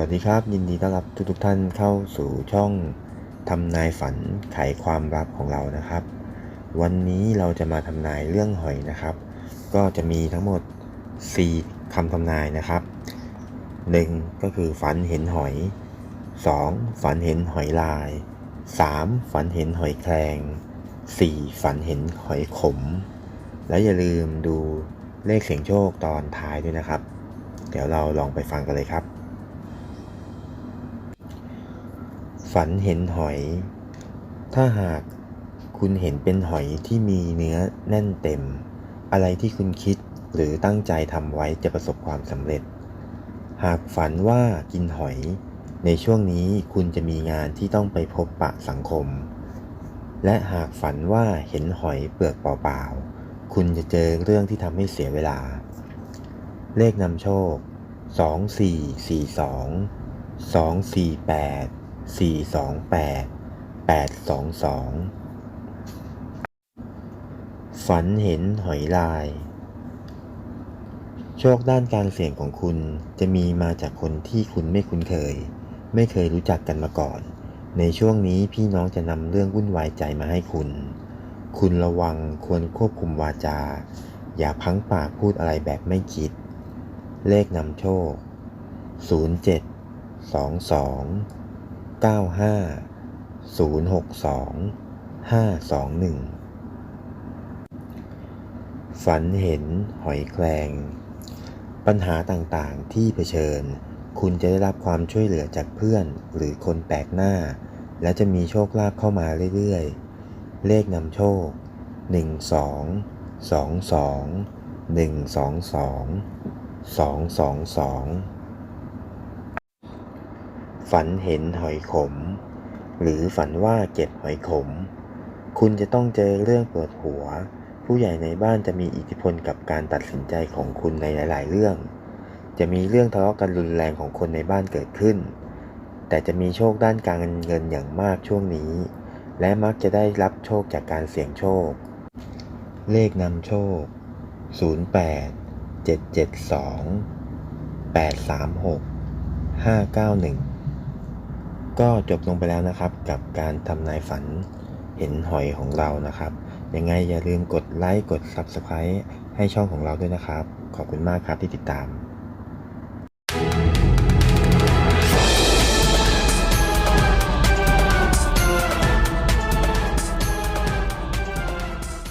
วัสดีครับ ยินดีต้อนรับทุกทท่านเข้าสู่ช่องทำนายฝันไขความลับของเรานะครับ วันนี้เราจะมาทำนายเรื่องหอยนะครับ ก็จะมีทั้งหมด 4คำทำนายนะครับ 1. ก็คือฝันเห็นหอย 2. ฝันเห็นหอยลาย 3. ฝันเห็นหอยแครง 4. ฝันเห็นหอยขม และอย่าลืมดูเลขเสียงโชคตอนท้ายด้วยนะครับ เดี๋ยวเราลองไปฟังกันเลยครับ ฝันเห็นหอย ถ้าหากคุณเห็นเป็นหอยที่มีเนื้อแน่นเต็ม อะไรที่คุณคิดหรือตั้งใจทำไว้จะประสบความสำเร็จ หากฝันว่ากินหอย ในช่วงนี้คุณจะมีงานที่ต้องไปพบปะสังคม และหากฝันว่าเห็นหอยเปลือกเปล่าๆ คุณจะเจอเรื่องที่ทำให้เสียเวลา เลขนำโชค 2 4 428 822 ฝันเห็นหอยลาย โชคด้านการเสี่ยงของคุณจะมีมาจากคนที่คุณไม่คุ้นเคย ไม่เคยรู้จักกันมาก่อน ในช่วงนี้พี่น้องจะนำเรื่องวุ่นวายใจมาให้คุณ คุณระวังควรควบคุมวาจา อย่าพังปากพูดอะไรแบบไม่คิด เลขนำโชค 07 22 95 062 521ฝันเห็นหอยแครงปัญหาต่างๆที่เผชิญ คุณจะได้รับความช่วยเหลือจากเพื่อนหรือคนแปลกหน้า และจะมีโชคลาภเข้ามาเรื่อยๆ เลขนำโชค 12 22 122 222 ฝันเห็นหอยขม หรือฝันว่าเก็บหอยขม คุณจะต้องเจอเรื่องปวดหัว ผู้ใหญ่ในบ้านจะมีอิทธิพลกับการตัดสินใจของคุณในหลาย ๆ เรื่อง จะมีเรื่องทะเลาะกันรุนแรงของคนในบ้านเกิดขึ้น แต่จะมีโชคด้านการเงินอย่างมากช่วงนี้ และมักจะได้รับโชคจากการเสี่ยงโชค เลขนำโชค 08 772 836 591 ก็จบลงไปแล้วนะครับกับการทำนายฝันเห็นหอยของเรานะครับ ยังไงอย่าลืมกดไลค์กด Subscribe ให้ช่องของเราด้วยนะครับ ขอบคุณมากครับที่ติดตาม